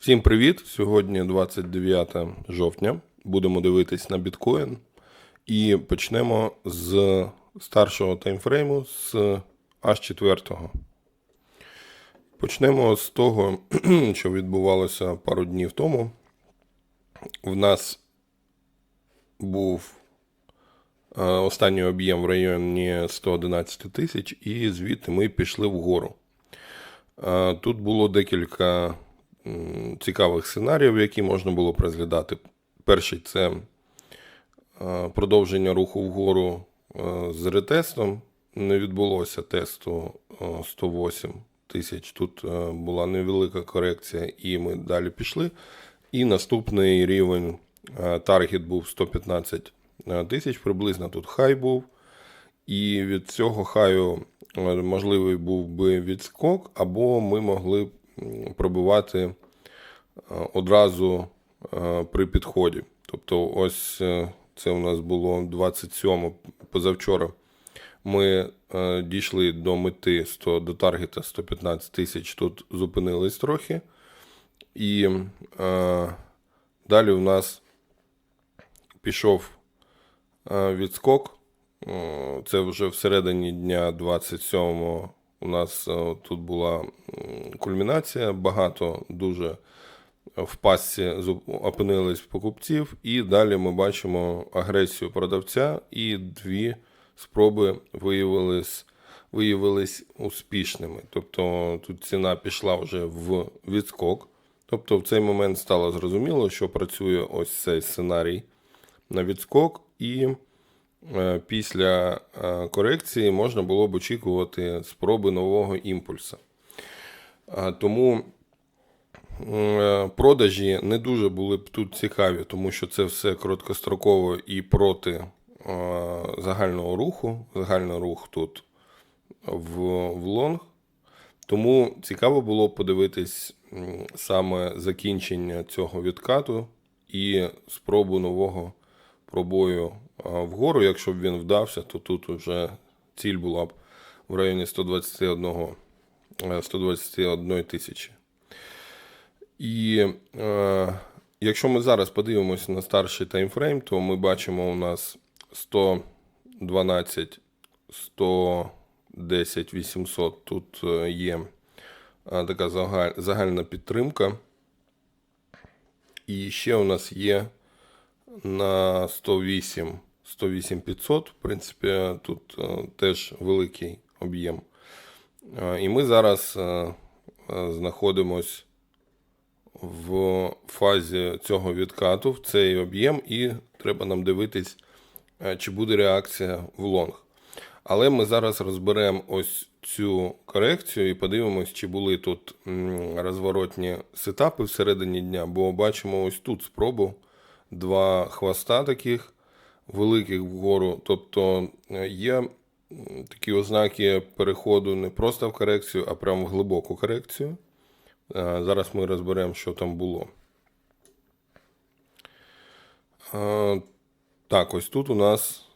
Всім привіт! Сьогодні 29 жовтня. Будемо дивитись на біткоін. І почнемо з старшого таймфрейму з H4. Почнемо з того, що відбувалося пару днів тому. В нас був е, останній об'єм в районі 111 тисяч, і звідти ми пішли вгору. Е, Тут було декілька цікавих сценаріїв, які можна було розглядати. Перший це е, продовження руху вгору е, з ретестом. Не відбулося тесту е, 108 тисяч. Тут е, була невелика корекція, і ми далі пішли. І наступний рівень е, таргет був 115 тисяч, приблизно тут хай був. І від цього хаю е, можливий був би відскок, або ми могли б пробивати е, одразу е, при підході. Тобто, ось е, це у нас було 27 позавчора. Ми дійшли до мети 100, до таргета 115 тисяч, тут зупинились трохи. І далі у нас пішов відскок. Це вже всередині дня 27-го у нас е, тут була кульмінація. Багато дуже в пастці зу- опинились покупців, і далі ми бачимо агресію продавця, і дві спроби виявились, виявились успішними. Тобто тут ціна пішла вже в відскок. Тобто в цей момент стало зрозуміло, що працює ось цей сценарій на відскок, і е, після е, корекції можна було б очікувати спроби нового імпульсу. Тому е, продажі не дуже були б тут цікаві, тому що це все короткостроково і проти е, загального руху. Загальний рух тут в, в лонг. Тому цікаво було подивитись саме закінчення цього відкату і спробу нового пробою вгору. Якщо б він вдався, то тут вже ціль була б в районі 121, е, 121 тисячі. І е, якщо ми зараз подивимося на старший таймфрейм, то ми бачимо у нас 112, 110, 800. Тут е, є е, така загальна підтримка. І ще у нас є на 108, 108 500. В принципі, тут е, теж великий об'єм. Е, І ми зараз е, знаходимось в фазі цього відкату в цей об'єм, і треба нам дивитись, чи буде реакція в лонг. Але ми зараз розберемо ось цю корекцію і подивимось, чи були тут розворотні сетапи всередині дня, бо бачимо ось тут спробу два хвоста таких великих вгору. Тобто е, є такі ознаки переходу не просто в корекцію, а прямо в глибоку корекцію. Е, Зараз ми розберемо, що там було. Е, Так, ось тут у нас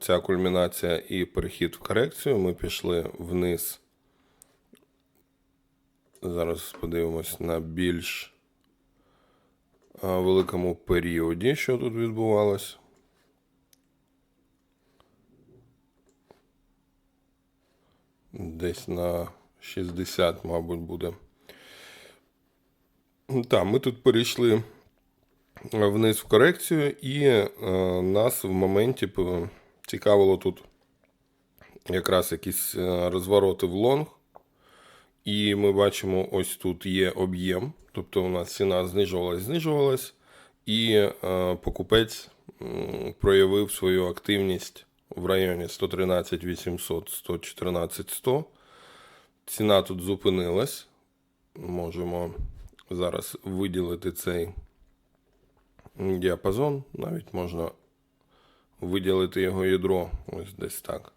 ця кульмінація і перехід в корекцію. Ми пішли вниз. Зараз подивимось на більш великому періоді, що тут відбувалось. Десь на 60, мабуть, буде. Так, ми тут перейшли вниз в корекцію, і е, нас в моменті цікавило тут якраз якісь е, розвороти в лонг. І ми бачимо, ось тут є об'єм, тобто у нас ціна знижувалась, знижувалась, і е, покупець проявив свою активність в районі 113 800, 114 100. Ціна тут зупинилась. Можемо зараз виділити цей діапазон. Навіть можна виділити його ядро ось десь так.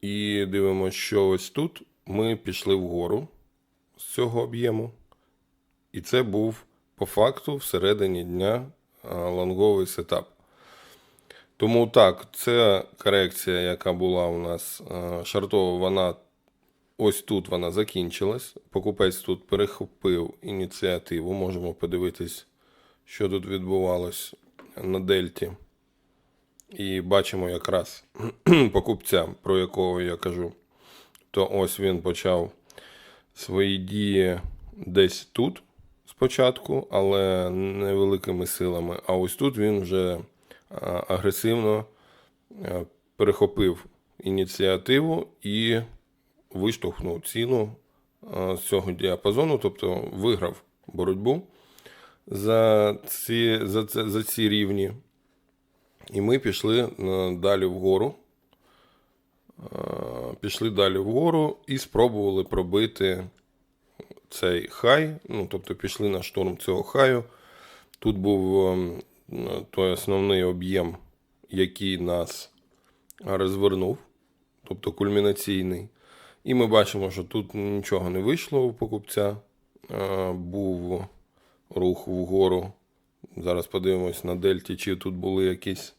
І дивимося, що ось тут ми пішли вгору з цього об'єму. І це був по факту всередині дня лонговий сетап. Тому так, це корекція, яка була у нас е, шартова, вона ось тут вона закінчилась. Покупець тут перехопив ініціативу. Можемо подивитись, що тут відбувалось на дельті. І бачимо якраз покупця, про якого я кажу. То ось він почав свої дії десь тут спочатку, але невеликими силами. А ось тут він вже агресивно е, перехопив ініціативу і виштовхнув ціну з цього діапазону, тобто виграв боротьбу за ці, за, за ці рівні. І ми пішли е, далі вгору. Е, Пішли далі вгору і спробували пробити цей хай. Ну, тобто пішли на штурм цього хаю. Тут був ем, той основний об'єм, який нас розвернув, тобто кульмінаційний. І ми бачимо, що тут нічого не вийшло у покупця. Е, Був рух вгору. Зараз подивимось на дельті, чи тут були якісь.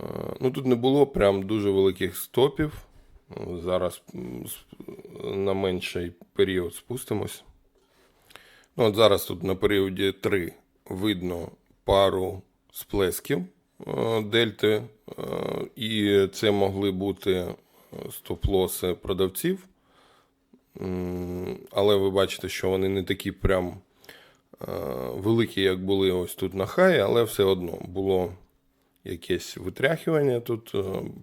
Е, Ну, тут не було прям дуже великих стопів. Зараз на менший період спустимось. Ну, от зараз тут на періоді 3 видно пару сплесків е, дельти, е, і це могли бути е, стоп-лоси продавців. Але ви бачите, що вони не такі прям великі, як були ось тут на хаї, але все одно було якесь витряхування тут,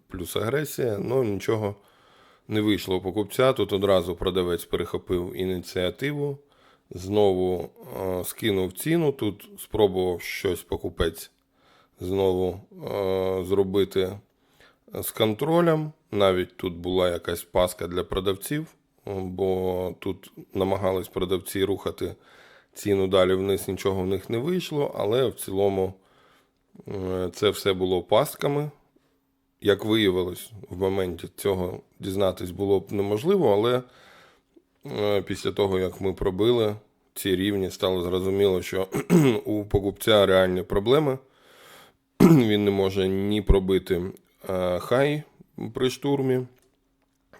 плюс агресія, ну нічого не вийшло покупця. Тут одразу продавець перехопив ініціативу, знову е, скинув ціну. Тут спробував щось покупець знову е, зробити з контролем. Навіть тут була якась паска для продавців, бо тут намагались продавці рухати ціну далі вниз, нічого в них не вийшло, але в цілому е, це все було пастками. Як виявилось, в моменті цього дізнатись було б неможливо, але після того, як ми пробили ці рівні, стало зрозуміло, що у покупця реальні проблеми. Він не може ні пробити е, хай при штурмі,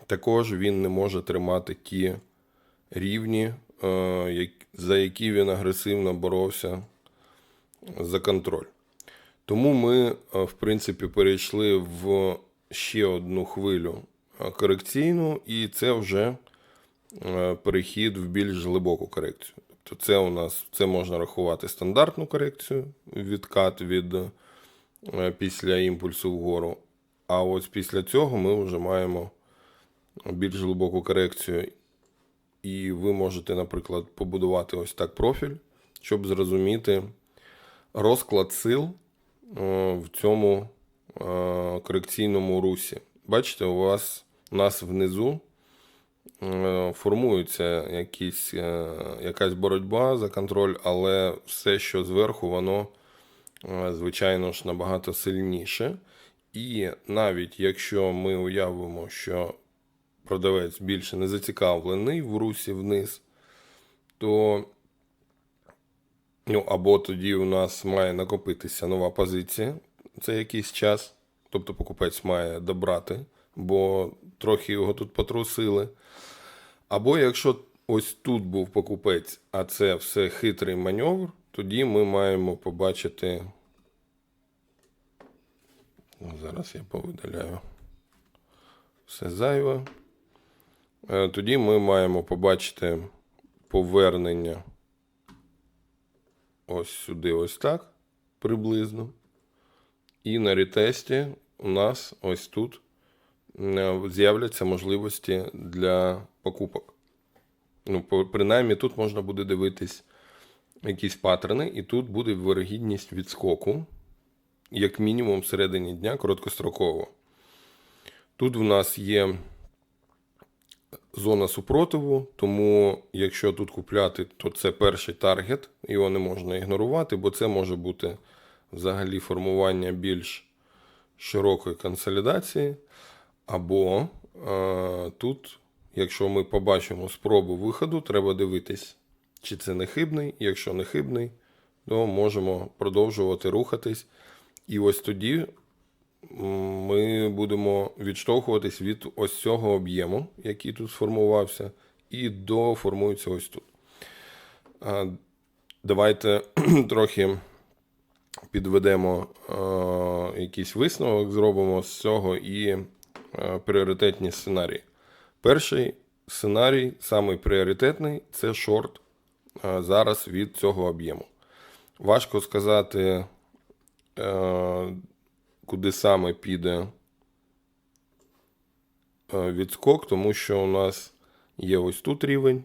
також він не може тримати ті рівні, е, за які він агресивно боровся за контроль. Тому ми, е, в принципі, перейшли в ще одну хвилю е, корекційну, і це вже е, перехід в більш глибоку корекцію. Тобто це у нас це можна рахувати стандартну корекцію, відкат від е, після імпульсу вгору. А ось після цього ми вже маємо більш глибоку корекцію. І ви можете, наприклад, побудувати ось так профіль, щоб зрозуміти розклад сил е, в цьому е, корекційному русі. Бачите, у вас у нас внизу е, формується якісь, е, якась боротьба за контроль, але все, що зверху, воно, е, звичайно ж, набагато сильніше. І навіть якщо ми уявимо, що продавець більше не зацікавлений в русі вниз, то Ну, або тоді у нас має накопитися нова позиція, це якийсь час. Тобто покупець має добрати, бо трохи його тут потрусили. Або якщо ось тут був покупець, а це все хитрий маневр, тоді ми маємо побачити. Ну, Зараз я повидаляю все зайве. Е, Тоді ми маємо побачити повернення ось сюди, ось так, приблизно. І на ретесті у нас ось тут з'являться можливості для покупок. Ну, принаймні, тут можна буде дивитись якісь паттерни, і тут буде вирогідність відскоку, як мінімум всередині дня короткостроково. Тут в нас є зона супротиву, тому якщо тут купляти, то це перший таргет, його не можна ігнорувати, бо це може бути взагалі формування більш широкої консолідації. Або е, тут, якщо ми побачимо спробу виходу, треба дивитись, чи це не хибний. Якщо не хибний, то можемо продовжувати рухатись. І ось тоді ми будемо відштовхуватись від ось цього об'єму, який тут сформувався, і доформується ось тут. А, Давайте трохи підведемо е, якийсь висновок, зробимо з цього і е, пріоритетні сценарії. Перший сценарій, самий пріоритетний, це шорт е, зараз від цього об'єму. Важко сказати, е, куди саме піде е, відскок, тому що у нас є ось тут рівень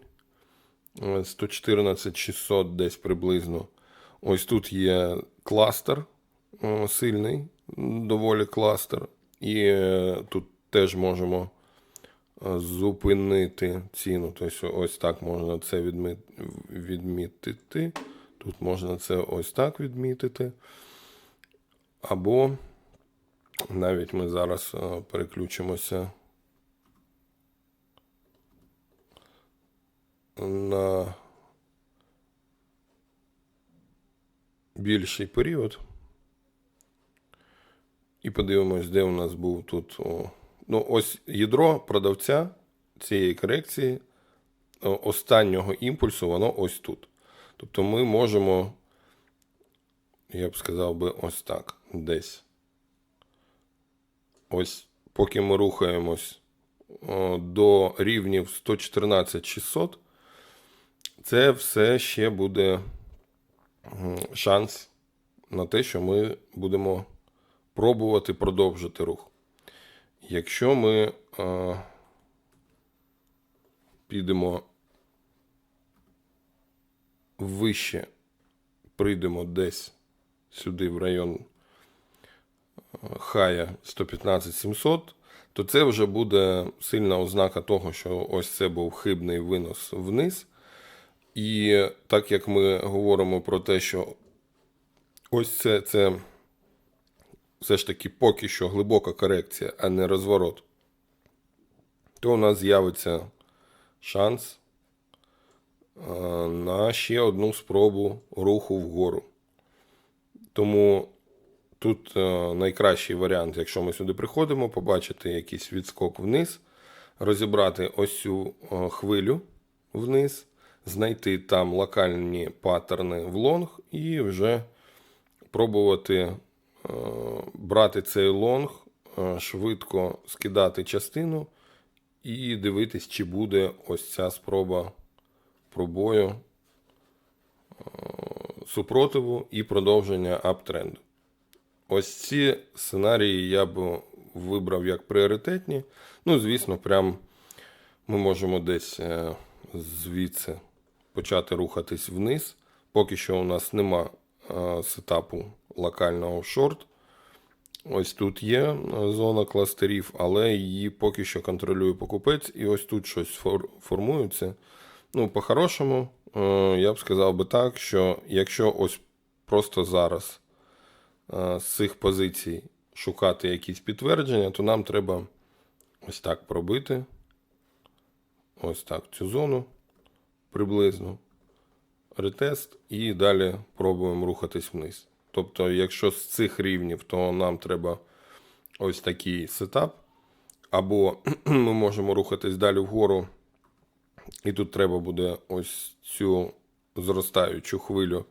е, 114 600 десь приблизно. Ось тут є кластер е, сильний, доволі кластер. І е, тут теж можемо е, зупинити ціну. Тобто ось так можна це відмітити. Тут можна це ось так відмітити. Або навіть ми зараз е, переключимося на більший період. І подивимось, де у нас був тут. О, ну, ось ядро продавця цієї корекції останнього імпульсу, воно ось тут. Тобто ми можемо, я б сказав би, ось так, десь. Ось, поки ми рухаємось до рівнів 114 600, це все ще буде шанс на те, що ми будемо пробувати продовжити рух. Якщо ми е, підемо вище, прийдемо десь сюди, в район е, хая 115 700, то це вже буде сильна ознака того, що ось це був хибний винос вниз. І так як ми говоримо про те, що ось це, це все ж таки поки що глибока корекція, а не розворот, то у нас з'явиться шанс е, на ще одну спробу руху вгору. Тому тут е, найкращий варіант, якщо ми сюди приходимо, побачити якийсь відскок вниз, розібрати ось цю е, хвилю вниз, знайти там локальні паттерни в лонг і вже пробувати брати цей лонг, е, швидко скидати частину і дивитись, чи буде ось ця спроба пробою е, супротиву і продовження аптренду. Ось ці сценарії я б вибрав як пріоритетні. Ну, звісно, прям ми можемо десь е, звідси почати рухатись вниз. Поки що у нас нема е, сетапу локального шорт. Ось тут є е, зона кластерів, але її поки що контролює покупець, і ось тут щось фор- формується. Ну, по-хорошому, е, я б сказав би так, що якщо ось просто зараз е, з цих позицій шукати якісь підтвердження, то нам треба ось так пробити. Ось так цю зону приблизно. Ретест і далі пробуємо рухатись вниз. Тобто, якщо з цих рівнів, то нам треба ось такий сетап. Або ми можемо рухатись далі вгору, і тут треба буде ось цю зростаючу хвилю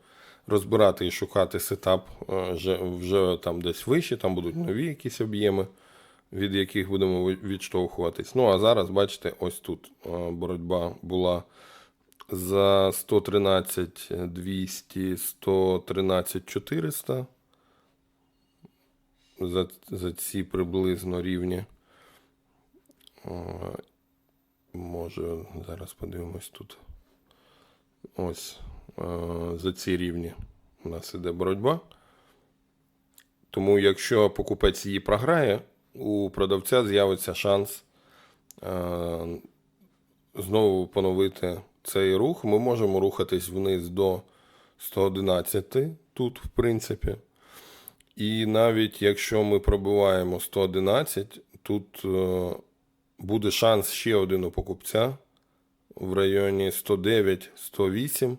розбирати і шукати сетап е, вже, вже там десь вище, там будуть нові якісь об'єми, від яких будемо відштовхуватись. Ну а зараз, бачите, ось тут е, боротьба була за 113 200, 113 400. За, за ці приблизно рівні. Може, зараз подивимось тут. Ось е, за ці рівні у нас іде боротьба. Тому, якщо покупець її програє, у продавця з'явиться шанс е, знову поновити цей рух. Ми можемо рухатись вниз до 111 тут, в принципі. І навіть якщо ми пробиваємо 111, тут е, буде шанс ще один у покупця в районі 109-108.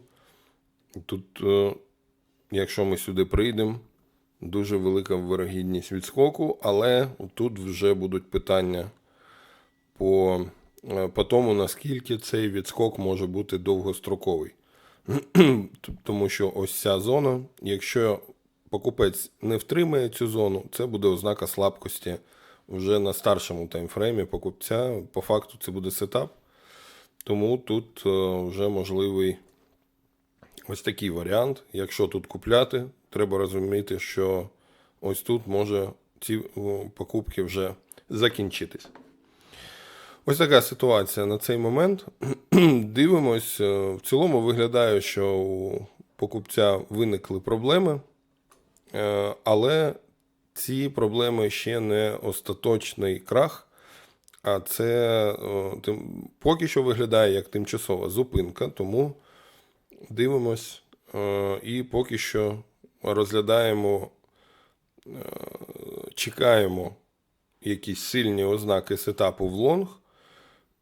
Тут, е, якщо ми сюди прийдемо, дуже велика вирогідність відскоку, але тут вже будуть питання по, по тому, наскільки цей відскок може бути довгостроковий. Тому що ось ця зона, якщо покупець не втримає цю зону, це буде ознака слабкості вже на старшому таймфреймі покупця. По факту це буде сетап. Тому тут е, вже можливий ось такий варіант. Якщо тут купляти, треба розуміти, що ось тут може ці покупки вже закінчитись. Ось така ситуація на цей момент. Дивимось. е, В цілому виглядає, що у покупця виникли проблеми, е, але ці проблеми ще не остаточний крах. А це е, тим, поки що виглядає як тимчасова зупинка, тому дивимось і поки що розглядаємо, чекаємо якісь сильні ознаки сетапу в лонг,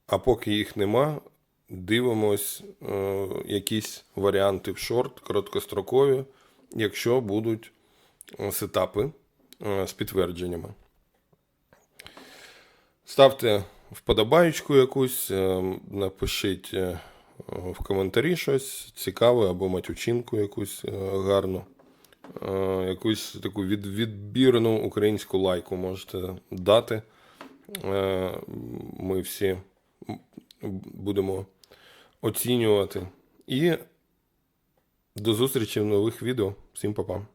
а поки їх нема, дивимось е, якісь варіанти в шорт, короткострокові, якщо будуть е, сетапи е, з підтвердженнями. Ставте вподобаючку якусь, е, напишіть е, в коментарі щось цікаве або матючинку якусь е, гарну. Е, Якусь таку від, відбірну українську лайку можете дати. Е, Ми всі будемо оцінювати. І до зустрічі в нових відео. Всім па-па.